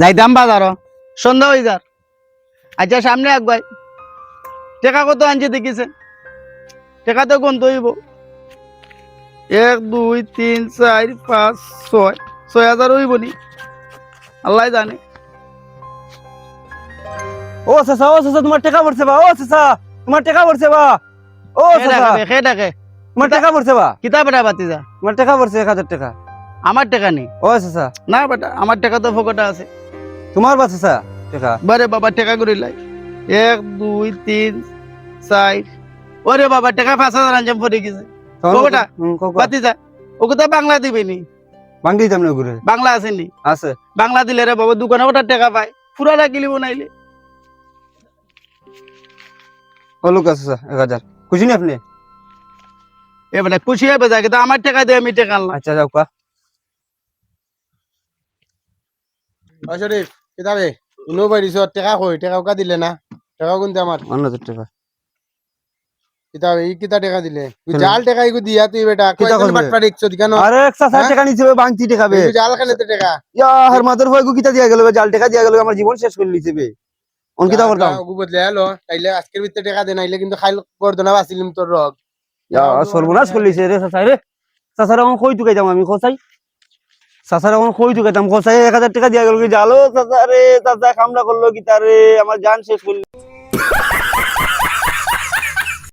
যাইতাম বাজার সন্ধ্যা হয়ে যার। আচ্ছা সামনে একবার টেকা কত আনছে দেখিছে? টেকা তো কোন হইব। এক দুই তিন চার পাঁচ ছয়। ছয় হাজার হইব নি? আল্লাহ জানে। ও চাচা ও চাচা তোমার টাকা পড়ছে বা? ও চাচা তোমার টাকা পড়ছে বা? ও চাচা। ডাকে খে ডাকে। তোমার টাকা পড়ছে বা? কিতা বেটা বাতি যা তোমার টাকা পড়ছে এক হাজার টাকা। আমার টাকা নেই। ও চাচা। না বেটা আমার টাকা তো ফোকটা আছে। তোমার বা চাচা টাকা। বারে বাবা টাকা করে লাই। এক দুই তিন চার। ওরে বাবা টাকা পাঁচ হাজার আনজাম পড়ে গেছে। ও বেটা, বাতি যা। ওকে তো বাংলা দিবে নি। বাঙ্গি দিতাম না ঘুরে বাংলা আসেনি আছে। বাংলা দিলে রে বাবা দোকানে ওটা টাকা পায়। পুরা রাখিলি বানাইলে ও লোক আছে চাচা এক হাজার। খুশি নি আপনি? এবারে খুশি হবে যা কিন্তু আমার টাকা দিয়ে আমি টাকা আনলাম। আচ্ছা যাও কা। ও শরীফ কিতাবে? ইনো বাইরিছ টেকা কই? টেকা উকা দিলে না? টেকা কোনতে আমার অন্য টাকা। কিতাবে ই কিতা টেকা দিলে? জাল টেকা ইগু দিয়া তুই বেটা? বাটপার ইচ্ছ দিকানো আরে এক চাচা হ্যাঁ? টাকা নিছে বাংতি টাকা বে। তুই জাল খানে টেকা। ইয়া হার মাদার ভাই গু কিতা দিয়া গেল জাল টাকা দিয়া গেল আমার জীবন শেষ করে লিছে বে। অন কিতা করতাম গু বদলে আলো তাইলে আজকের ভিতরে টেকা দে নাইলে কিন্তু খাইল গর্দনা বাসিলিম তোর রগ ইয়া সর্বনাশ করে লিছে রে চাচা রে কই টুকাইতাম আমি খসাই চাচার এখন কই টুকাইতাম খসাই এক হাজার টাকা দিয়া গেল জালো চাচা রে, চাচা কামলা করল কি তারে আমার জান শেষ করলি।